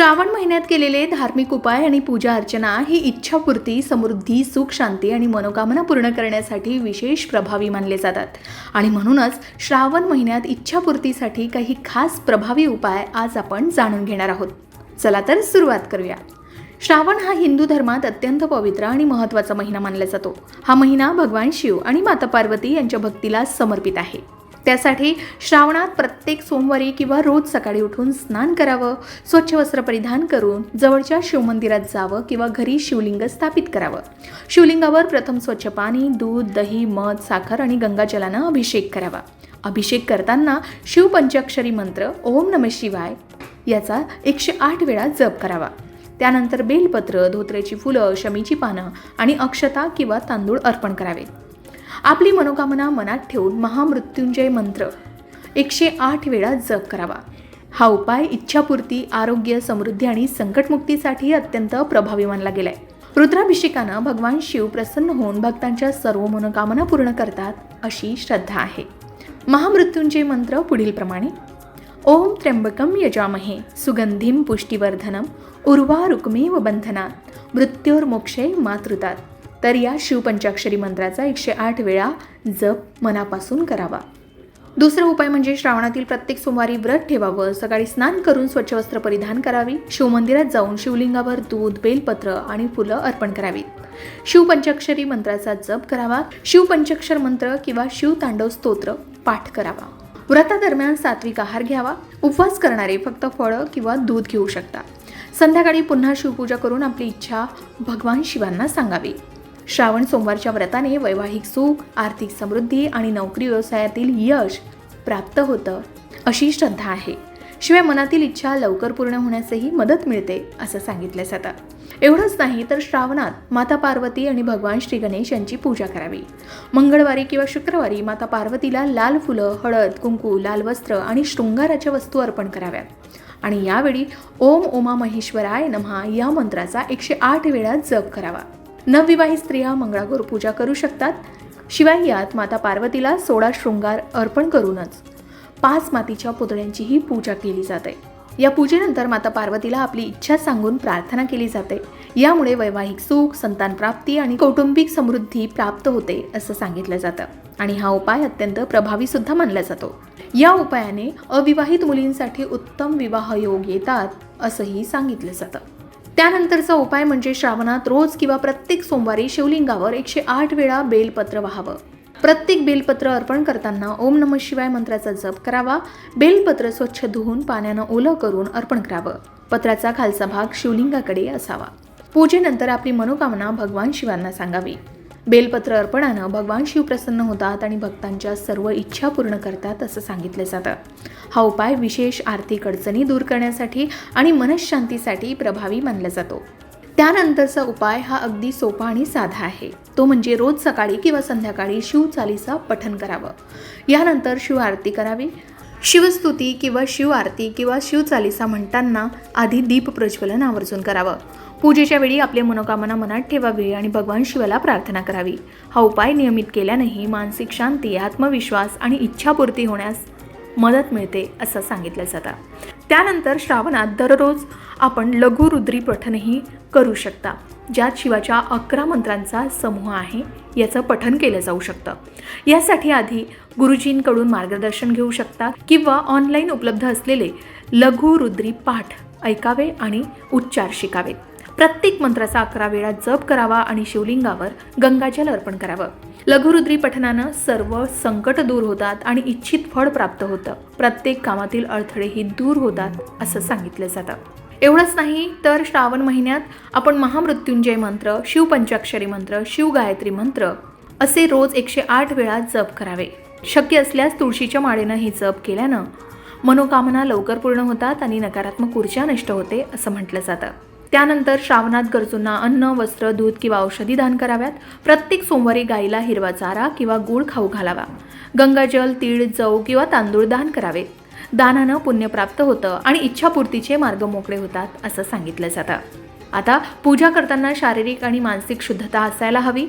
श्रावण महिन्यात केलेले धार्मिक उपाय आणि पूजा अर्चना ही इच्छापूर्ती समृद्धी सुख शांती आणि मनोकामना पूर्ण करण्यासाठी विशेष प्रभावी मानले जातात. आणि म्हणूनच श्रावण महिन्यात इच्छापूर्तीसाठी काही खास प्रभावी उपाय आज आपण जाणून घेणार आहोत. चला तर सुरुवात करूया. श्रावण हा हिंदू धर्मात अत्यंत पवित्र आणि महत्त्वाचा महिना मानला जातो. हा महिना भगवान शिव आणि माता पार्वती यांच्या भक्तीला समर्पित आहे. त्यासाठी श्रावणात प्रत्येक सोमवारी किंवा रोज सकाळी उठून स्नान करावं स्वच्छ वस्त्र परिधान करून जवळच्या शिवमंदिरात जावं किंवा घरी शिवलिंग स्थापित करावं. शिवलिंगावर प्रथम स्वच्छ पाणी दूध दही मध साखर आणि गंगाजलानं अभिषेक करावा. अभिषेक करताना शिवपंचाक्षरी मंत्र ओम नम शिवाय याचा एकशे आठ वेळा जप करावा. त्यानंतर बेलपत्र धोत्र्याची फुलं शमीची पानं आणि अक्षता किंवा तांदूळ अर्पण करावे. आपली मनोकामना मनात ठेवून महामृत्युंजय मंत्र. एकशे आठ वेळा जप करावा. हा उपाय इच्छापूर्ती आरोग्य समृद्धी आणि संकटमुक्तीसाठी अत्यंत प्रभावी मानला गेलाय. रुद्राभिषेकानं भगवान शिव प्रसन्न होऊन भक्तांच्या सर्व मनोकामना पूर्ण करतात अशी श्रद्धा आहे. महामृत्युंजय मंत्र पुढीलप्रमाणे ओम त्र्यंबकम यजामहे सुगंधीम पुष्टिवर्धनम उर्वा रुक्मेव बंधनात मृत्योर्मोक्षे मातृतात तर या शिवपंचाक्षरी मंत्राचा एकशे आठ वेळा जप मनापासून करावा. दुसरा उपाय म्हणजे श्रावणातील प्रत्येक सोमवारी व्रत ठेवावं. सकाळी स्नान करून स्वच्छ वस्त्र परिधान करावी. शिवमंदिरात जाऊन शिवलिंगावर दूध बेलपत्र आणि फुलं अर्पण करावीत शिवपंचाक्षरी मंत्राचा जप करावा. शिवपंचाक्षर मंत्र किंवा शिवतांडव स्तोत्र पाठ करावा. व्रतादरम्यान सात्विक आहार घ्यावा. उपवास करणारे फक्त फळं किंवा दूध घेऊ शकता. संध्याकाळी पुन्हा शिवपूजा करून आपली इच्छा भगवान शिवांना सांगावी. श्रावण सोमवारच्या व्रताने वैवाहिक सुख आर्थिक समृद्धी आणि नोकरी व्यवसायातील यश प्राप्त होतं अशी श्रद्धा आहे. शिवाय मनातील इच्छा लवकर पूर्ण होण्यासही मदत मिळते असं सांगितलं जातं एवढंच नाही तर श्रावणात माता पार्वती आणि भगवान श्री गणेश यांची पूजा करावी. मंगळवारी किंवा शुक्रवारी माता पार्वतीला लाल फुलं हळद कुंकू लाल वस्त्र आणि शृंगाराच्या वस्तू अर्पण कराव्यात. आणि यावेळी ओम ओमा महेश्वराय नमहा या मंत्राचा एकशे आठ वेळा जप करावा. नवविवाहित स्त्रिया मंगळागौर पूजा करू शकतात. शिवाय यात माता पार्वतीला सोळा शृंगार अर्पण करूनच पाच मातीच्या पुतळ्यांचीही पूजा केली जाते. या पूजेनंतर माता पार्वतीला आपली इच्छा सांगून प्रार्थना केली जाते. यामुळे वैवाहिक सुख संतान प्राप्ती आणि कौटुंबिक समृद्धी प्राप्त होते असं सांगितलं जातं. आणि हा उपाय अत्यंत प्रभावी सुद्धा मानला जातो. या उपायाने अविवाहित मुलींसाठी उत्तम विवाह योग येतात असंही सांगितलं जातं. त्यानंतरचा उपाय म्हणजे श्रावणात रोज किंवा प्रत्येक सोमवारी शिवलिंगावर एकशे आठ वेळा बेलपत्र वाहावं. प्रत्येक बेलपत्र अर्पण करताना ओम नम शिवाय मंत्राचा जप करावा. बेलपत्र स्वच्छ धुवून पाण्यानं ओलं करून अर्पण करावं. पत्राचा खालचा भाग शिवलिंगाकडे असावा. पूजेनंतर आपली मनोकामना भगवान शिवांना सांगावी. बेलपत्र अर्पणानं भगवान शिव प्रसन्न होतात आणि भक्तांच्या सर्व इच्छा पूर्ण करतात असं सांगितलं जातं. हा उपाय विशेष आर्थिक अडचणी दूर करण्यासाठी आणि मनशांतीसाठी प्रभावी मानला जातो. त्यानंतरचा उपाय हा अगदी सोपा आणि साधा आहे. तो म्हणजे रोज सकाळी किंवा संध्याकाळी शिवचालीसा पठन करावं. यानंतर शिव आरती करावी. शिवस्तुती किंवा शिव आरती किंवा शिवचालीसा म्हणताना आधी दीप प्रज्वलन आवर्जून करावं. पूजेच्या वेळी आपली मनोकामना मनात ठेवावी आणि भगवान शिवाला प्रार्थना करावी. हा उपाय नियमित केल्यानेही मानसिक शांती आत्मविश्वास आणि इच्छापूर्ती होण्यास मदत मिळते असं सांगितलं जातं. त्यानंतर श्रावणात दररोज आपण लघुरुद्री पठनही करू शकता ज्यात शिवाच्या अकरा मंत्रांचा समूह आहे याचं पठन केलं जाऊ शकतं. यासाठी आधी गुरुजींकडून मार्गदर्शन घेऊ शकता किंवा ऑनलाईन उपलब्ध असलेले लघुरुद्री पाठ ऐकावे आणि उच्चार शिकावेत. प्रत्येक मंत्राचा अकरा वेळा जप करावा आणि शिवलिंगावर गंगाजल अर्पण करावं. लघुरुद्री पठनानं सर्व संकट दूर होतात आणि इच्छित फळ प्राप्त होतं. प्रत्येक कामातील अडथळेही दूर होतात असं सांगितलं जातं. एवढंच नाही तर श्रावण महिन्यात आपण महामृत्युंजय मंत्र शिवपंचाक्षरी मंत्र शिवगायत्री मंत्र असे रोज एकशे आठ वेळा जप करावे. शक्य असल्यास तुळशीच्या माळेनं हे जप केल्यानं मनोकामना लवकर पूर्ण होतात आणि नकारात्मक ऊर्जा नष्ट होते असं म्हटलं जातं. त्यानंतर श्रावणात गरजूंना अन्न वस्त्र दूध किंवा औषधी दान कराव्यात. प्रत्येक सोमवारी गाईला हिरवा चारा किंवा गूळ खाऊ घालावा. गंगाजल तीळ जव किंवा तांदूळ दान करावे. दानानं पुण्य प्राप्त होतं आणि इच्छापूर्तीचे मार्ग मोकळे होतात असं सांगितलं जातं. आता पूजा करताना शारीरिक आणि मानसिक शुद्धता असायला हवी.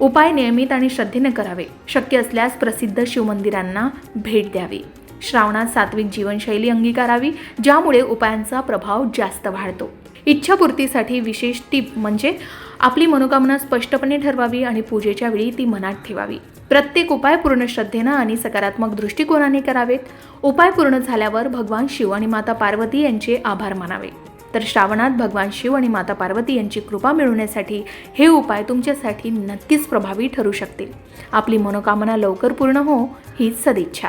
उपाय नियमित आणि श्रद्धेने करावे. शक्य असल्यास प्रसिद्ध शिवमंदिरांना भेट द्यावी. श्रावणात सात्विक जीवनशैली अंगीकारावी ज्यामुळे उपायांचा प्रभाव जास्त वाढतो. इच्छापूर्तीसाठी विशेष टीप म्हणजे आपली मनोकामना स्पष्टपणे ठरवावी आणि पूजेच्या वेळी ती मनात ठेवावी. प्रत्येक उपाय पूर्ण श्रद्धेनं आणि सकारात्मक दृष्टिकोनाने करावेत. उपाय पूर्ण झाल्यावर भगवान शिव आणि माता पार्वती यांचे आभार मानावे. तर श्रावणात भगवान शिव आणि माता पार्वती यांची कृपा मिळवण्यासाठी हे उपाय तुमच्यासाठी नक्कीच प्रभावी ठरू शकतील. आपली मनोकामना लवकर पूर्ण हो हीच सदिच्छा.